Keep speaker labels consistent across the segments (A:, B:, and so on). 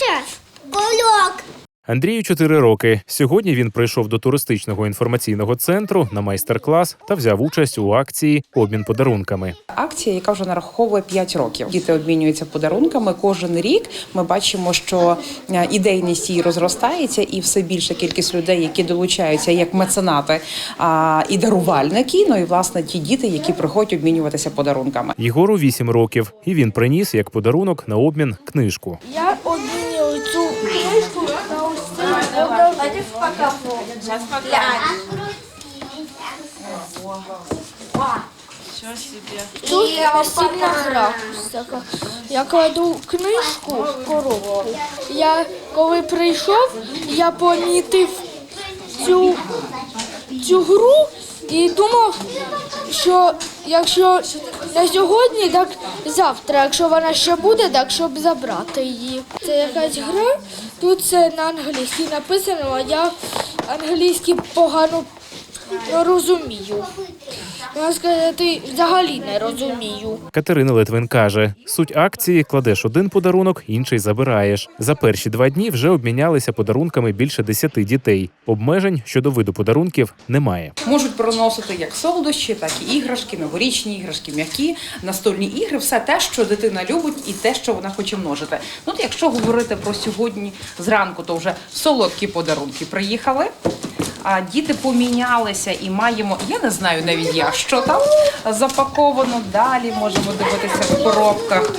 A: Хочеш? Кульок.
B: Андрію 4 роки. Сьогодні він прийшов до туристичного інформаційного центру на майстер-клас та взяв участь у акції Обмін подарунками.
C: Акція, яка вже нараховує 5 років. Діти обмінюються подарунками. Кожен рік ми бачимо, що е, ідейність її розростається, і все більша кількість людей, які долучаються як меценати а, і дарувальники. Ну і власне ті діти, які приходять обмінюватися подарунками.
B: Єгору 8 років, і він приніс як подарунок на обмін книжку.
D: Я обмінюю цю книжку на ось цю подарунок. Тут настільна гра. ось така. Я кладу книжку в коробку. Я коли прийшов, я помітив цю, цю гру і думав, що якщо не сьогодні, так завтра, якщо вона ще буде, так щоб забрати її. Це якась гра, тут це на англійській написано, а я англійський погано розумію. Можна сказати, взагалі не розумію.
B: Катерина Литвин каже: суть акції кладеш один подарунок, інший забираєш. За перші два дні вже обмінялися подарунками більше десяти дітей. Обмежень щодо виду подарунків немає.
C: Можуть приносити як солодощі, так і іграшки, новорічні іграшки, м'які, настольні ігри, все те, що дитина любить, і те, що вона хоче множити. Ну, от якщо говорити про сьогодні зранку, то вже солодкі подарунки приїхали. А діти помінялися і маємо, я не знаю навіть я, що там запаковано. Далі можемо дивитися в коробках.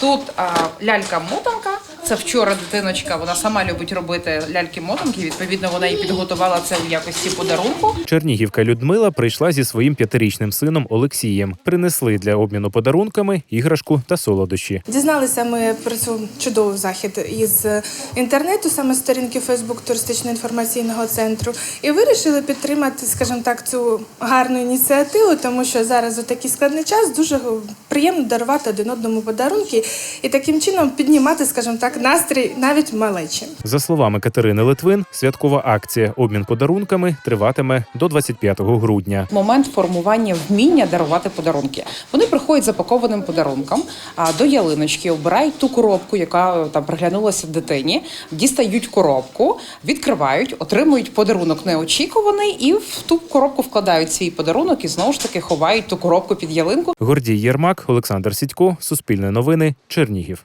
C: Тут а, лялька-мотанка. Це вчора дитиночка, вона сама любить робити ляльки-мотанки. Відповідно, вона і підготувала це в якості подарунку.
B: Чернігівка Людмила прийшла зі своїм п'ятирічним сином Олексієм. Принесли для обміну подарунками іграшку та солодощі.
E: Дізналися ми про цю чудовий захід із інтернету, саме сторінки Фейсбук туристично-інформаційного центру, і вирішили підтримати, скажімо так, цю гарну ініціативу, тому що зараз у такий складний час дуже приємно дарувати один одному подарунки і таким чином піднімати, скажімо так, настрій навіть малечі.
B: За словами Катерини Литвин, святкова акція Обмін подарунками триватиме до 25 грудня.
C: момент формування вміння дарувати подарунки. Вони приходять запакованим подарунком а, до ялиночки, обирають ту коробку, яка е, там приглянулася дитині, дістають коробку, відкривають, отримують подарунок неочікуваний, і в ту коробку вкладають свій подарунок і знову ж таки ховають ту коробку під ялинку.
B: Гордій Єрмак, Олександр Сідько, Суспільне новини, Чернігів.